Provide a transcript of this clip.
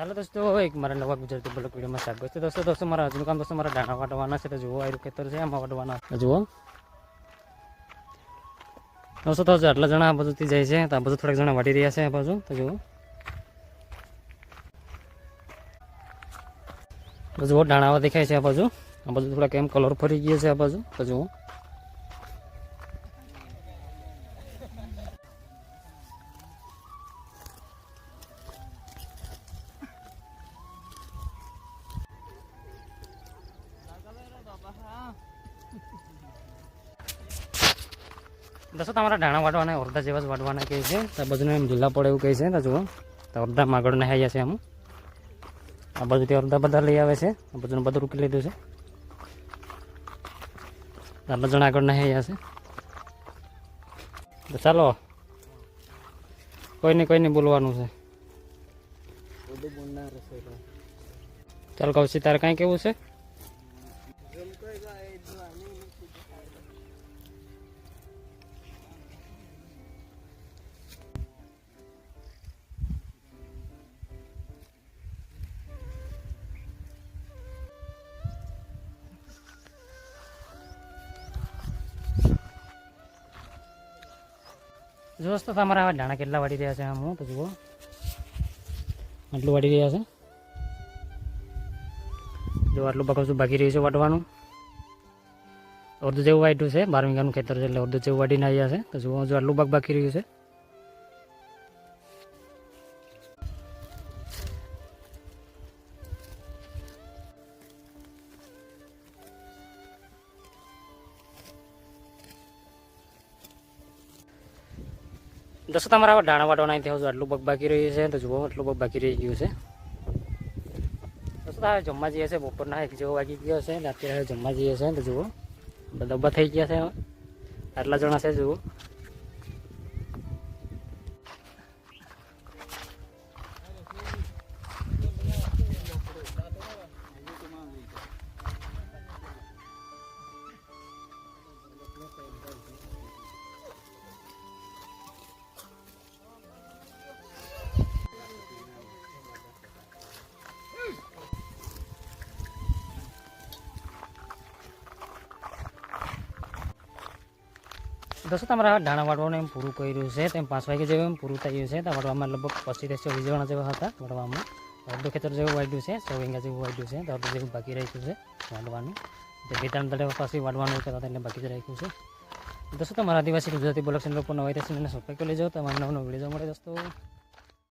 ચાલો દોસ્તો, એક મારા નવા ગુજરાતી બ્લોક વિડીયોમાં સ્વાગત છે. દોસ્તો દોસ્તો, મારા આજનું કામ દોસ્તો, મારા દાણા વાટવાના છે, તો જુઓ, આ ખેતર છે, આમાં વાટવાના. જુઓ. દોસ્તો, તો આટલા જણા આ બાજુથી જાય છે, તો આ બાજુ થોડાક જણા વાટી રહ્યા છે આ બાજુ, તો જુઓ. તો જુઓ દાણાવા દેખાય છે આ બાજુ. આ બાજુ થોડાક એમ કલર ફરી ગયો છે આ બાજુ, તો જુઓ. દસો તમારા ઢાણા વાટવાના અડધા જેવા જ વાટવાના કહે છે? આ બાજુને એમ ઢીલા પડે એવું કહે છે, તો જુઓ. તો અડધા માગડ નહાઈ છે આમ આ બાજુથી અડધા બધા લઈ આવે છે. આ બાજુનું બધું રૂકી લીધું છે. આટલા જણા આગળ નહાઈ છે તો ચાલો, કોઈને કોઈને બોલવાનું છે. ચાલ કૌશી તારે કાંઈ કેવું છે? જો તો તમારા આવા દાણા કેટલા વાળી રહ્યા છે? આમ હું, તો જુઓ. આટલું વાળી રહ્યા છે. જો આટલું બકસું બાકી રહ્યું છે વાટવાનું? અડધું જેવું વાટ્યું છે બાર વીઘાનું ખેતર છે એટલે અડધું જેવું વાટીને આવ્યા છે. તો જુઓ જો આટલું બાગ બાકી રહ્યું છે. દસો તમારા ડાણા વાટવાના અહીંથી ત્યાં આટલું પગ બાકી રહ્યું છે તો જુઓ, આટલું પગ બાકી રહી ગયું છે. દોસ્તો હવે જમવા જઈએ છે, બપોરના એક જેવો વાગી ગયો છે ને અત્યારે જમવા જઈએ છે તો જુઓ, બધા ઊભા થઈ ગયા છે આટલા જણા છે, જુઓ. દોસ્તો, તમારા ધાણા વાટવાનું એમ પૂરું કર્યું છે, તેમ પાંચ વાગે જેવું એમ પૂરું થયું છે. તો વાટવામાં લગભગ પચીસ ચોવીસ જણા જેવા હતા. વાટવામાં અડધું ખેતર જેવું વાટ્યું છે, સો વીંગા જેવું વાટ્યું છે તો અડધું જેવું બાકી રાખ્યું છે વાટવાનું જે બે ત્રણ દડે પાછી વાટવાનું હતું એટલે બાકી જ રાખ્યું છે. દોસ્તો, તમારા આદિવાસી ગુજરાતી બોલક લોકો નવા હોય તો સબસ્ક્રાઈબ કરી લેજો. તમારા નવો વીડિયો મળે દોસ્તો.